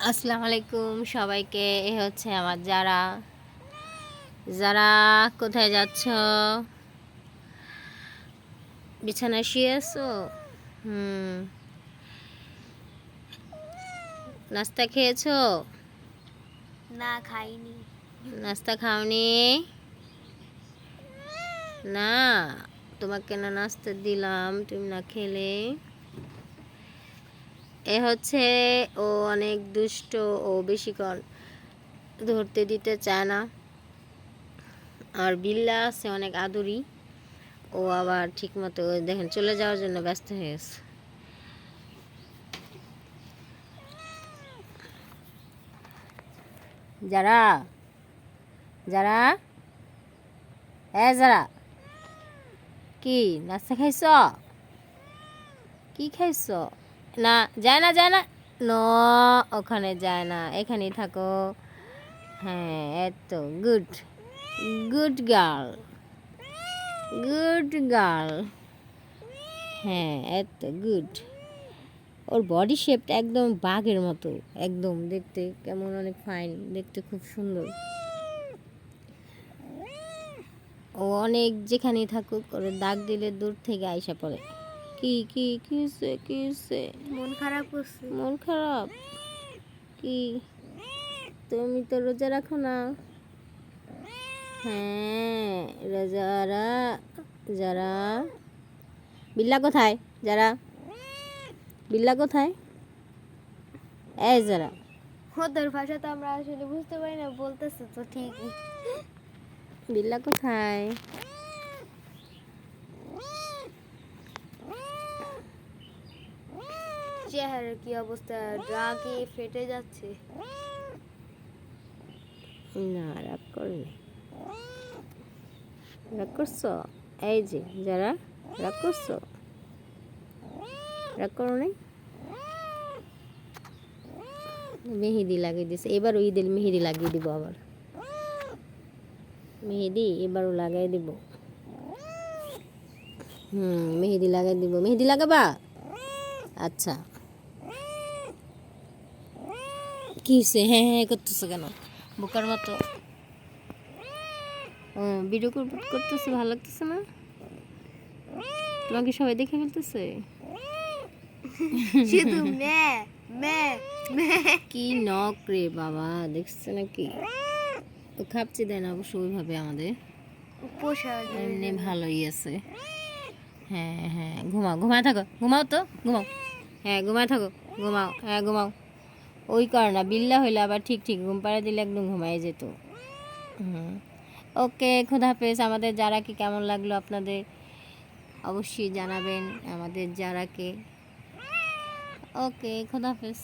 আসসালামু আলাইকুম সবাইকে এ হচ্ছে আমার যারা। যারা কোথায় যাচ্ছ? বিছানায় শুয়ে আছো? হুম। নাস্তা খেয়েছো? না খাইনি। নাস্তা খাওনি? না তোমাকে না নাস্তা দিলাম তুমি না খেলে? এ হচ্ছে ও অনেক দুষ্ট ও বেশিক্ষণ ধরতে দিতে চায় না। আর বিল্লা আছে অনেক আদুরি। ও আবার ঠিক মতো দেখেন চলে যাওয়ার জন্য ব্যস্ত হয়ে গেছে। যারা যারা, এ যারা, কি, নাস্তা খাইছ? কি খাইছ? না, যায় না যায় না। ন, ওখানে যায় না, এখানেই থাকো। হ্যাঁ এত, good. Good girl. Good girl. হ্যাঁ এত, গুড। ওর বডি শেপটা একদম বাঘের মতো, একদম দেখতে কেমন, অনেক ফাইন, দেখতে খুব সুন্দর। ও অনেক যেখানেই থাকুক, ওর দাগ দিলে দূর থেকে আইসা পড়ে। কি কি কি হয়েছে কি হয়েছে মন খারাপ করছে। মন খারাপ? কি? তুমি তো রোজা রাখো না। হ্যাঁ রোজারা যারা। বিল্লা কোথায়? যারা। বিল্লা কোথায়? এই যারা। ওদের ভাষা তো আমরা আসলে বুঝতে পারি না বলতেছে তো ঠিকই। বিল্লা কোথায়? চেহারার কি অবস্থা? রাগে ফেটে যাচ্ছে। না, রাগ করেনি। রাগ করছ? এই যে, যারা রাগ করছ? রাগ করো নাই? মেহেদি লাগিয়ে দিছে। এবার ঈদের মেহেদি লাগিয়ে দিব আবার। মেহেদি এবারও লাগাই দিব। হুম, মেহেদি লাগাই দিব। মেহেদি লাগাবা? আচ্ছা। কি হয়েছে হ্যাঁ হ্যাঁ করতেছো কেন বোকার মতো ভিডিও করতেছে ভালো লাগতেছে না? তোমাকে সবাই দেখে ফেলতেছে? শুধু মে মে মে কি নক রে বাবা দেখছে নাকি? ও খাপচি দেয় না অবশ্য ওইভাবে আমাদের। পোষা এমনি ভালোই আছে। হ্যাঁ হ্যাঁ ঘুমাও ঘুমায় থাকো। ঘুমাও তো ঘুমাও। হ্যাঁ ঘুমায় থাকো। ঘুমাও হ্যাঁ ঘুমাও। ওই কারণে না বিল্লা হইলে আবার ঠিক ঠিক ঘুম পাড়া দিলে একদম ঘুমাই যেত। হুম। ওকে খোদাফেজ আমাদের যারা কি কেমন লাগল আপনাদের? অবশ্যই জানাবেন আমাদের যারাকে ওকে খোদাফেজ